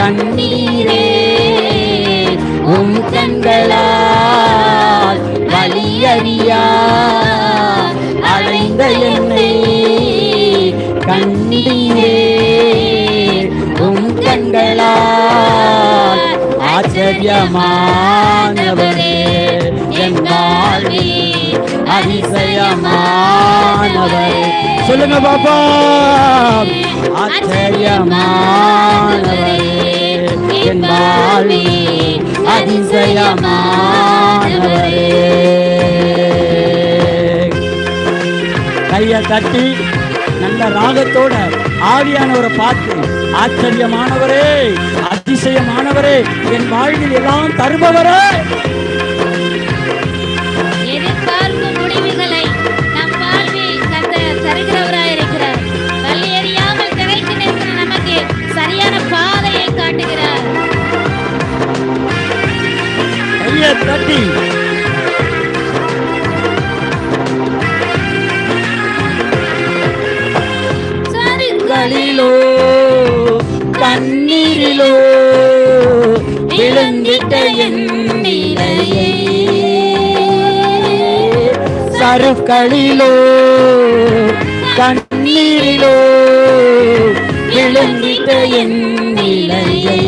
கண்ணீரே உம் கண்களால் வலியறியா அடைந்த என்னை கண்ணீரே உம் கண்களால் ஆச்சரியமானவரே. அதிசயமானவரே சொல்லுங்க பாப்பா. ஆச்சரியமானவரே என் வாழ்வே அதிசயமானவரே கையை தட்டி நல்ல ராகத்தோட ஆவியானவரை பார்த்து ஆச்சரியமானவரே அதிசயமானவரே என் வாழ்வில் எல்லாம் தருபவரே. கண்ணீரிலோ விழுந்திட்ட என் நிலையை. சருக்களிலோ கண்ணீரிலோ விழுந்திட்ட என் நிலையை.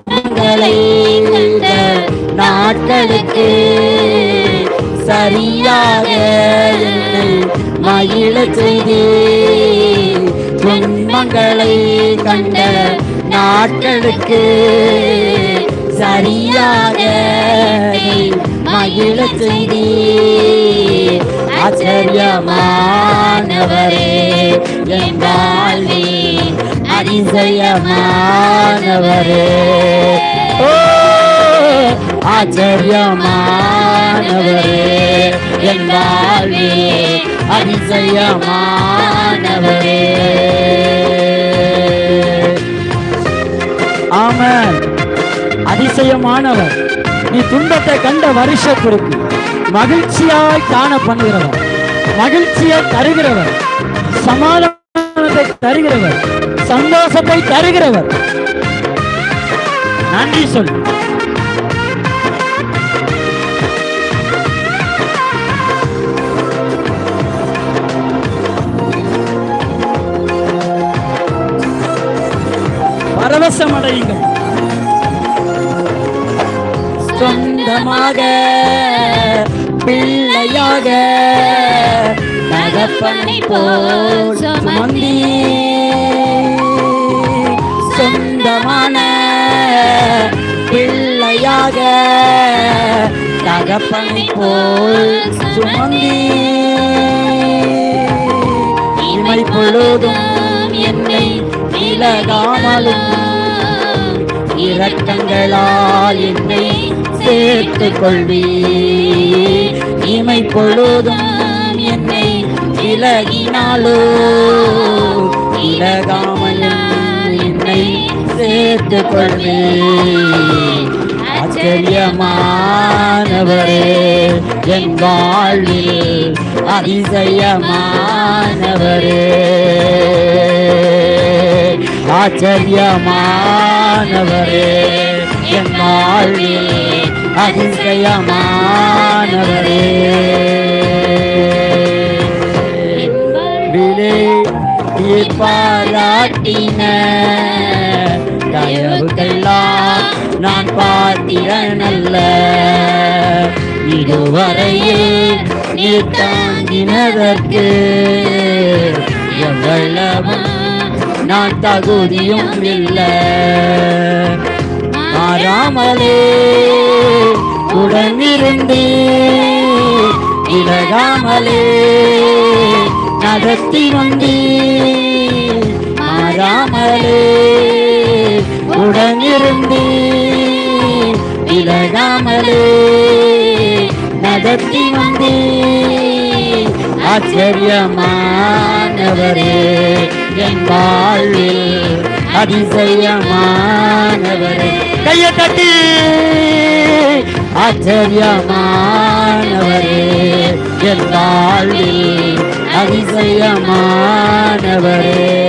கண்ட நாட்களுக்கு சரியாக மகிழ செய்தே துன்பங்களை கண்ட நாட்களுக்கு சரியாக என்னை மகிழச் செய்தே ஆச்சரியமானவரே என் வாழ்வே அதிசயமானவரே. ஆச்சரியமானவரே என் வாழ்வே அதிசயமானவரே. அதிசயமானவர் நீ துன்பத்தை கண்ட வருஷத்திற்கு மகிழ்ச்சியாய் காண பண்ணுகிறவர் மகிழ்ச்சியை தருகிறவர் சமாதானத்தை தருகிறவர் சந்தோஷத்தை தருகிறவர் நன்றி சொல் சொந்தமாக பிள்ளையாக தகப்பனை போல் சுமந்தி. சொந்தமான பிள்ளையாக தகப்பனை போல் சுமந்தி. இமை பொழுதும் என்னை விலகாமலும் இரக்கங்களால் என்னை சேர்த்து கொள்வி இமை பொழுதும் என்னை விலகினாலோ விலகாமலும் என்னை சேர்த்து கொள்வி ஆச்சரியமானவரே என் வாழ்வில் அதிசயமானவரே. அதிசயமானவரே என் வாழ்வில் அதிசயமானவரே விலை பாராட்டின தயவுக்கெல்லாம் நான் அல்ல இதுவரையில் நீ தாங்கினதற்கு நான் தகுதியும் இல்லை மாறாமலே உடனிருந்து விலகாமலே நடத்தி வந்தி மாறாமலே உடனிருந்து விலகாமலே நடத்தி வந்தி ஆச்சரியமானவரே என் வாழ்வில் அதிசயமானவரே. கையை தட்டி. ஆச்சரியமானவரே என் வாழ்வில் அதிசயமானவரே.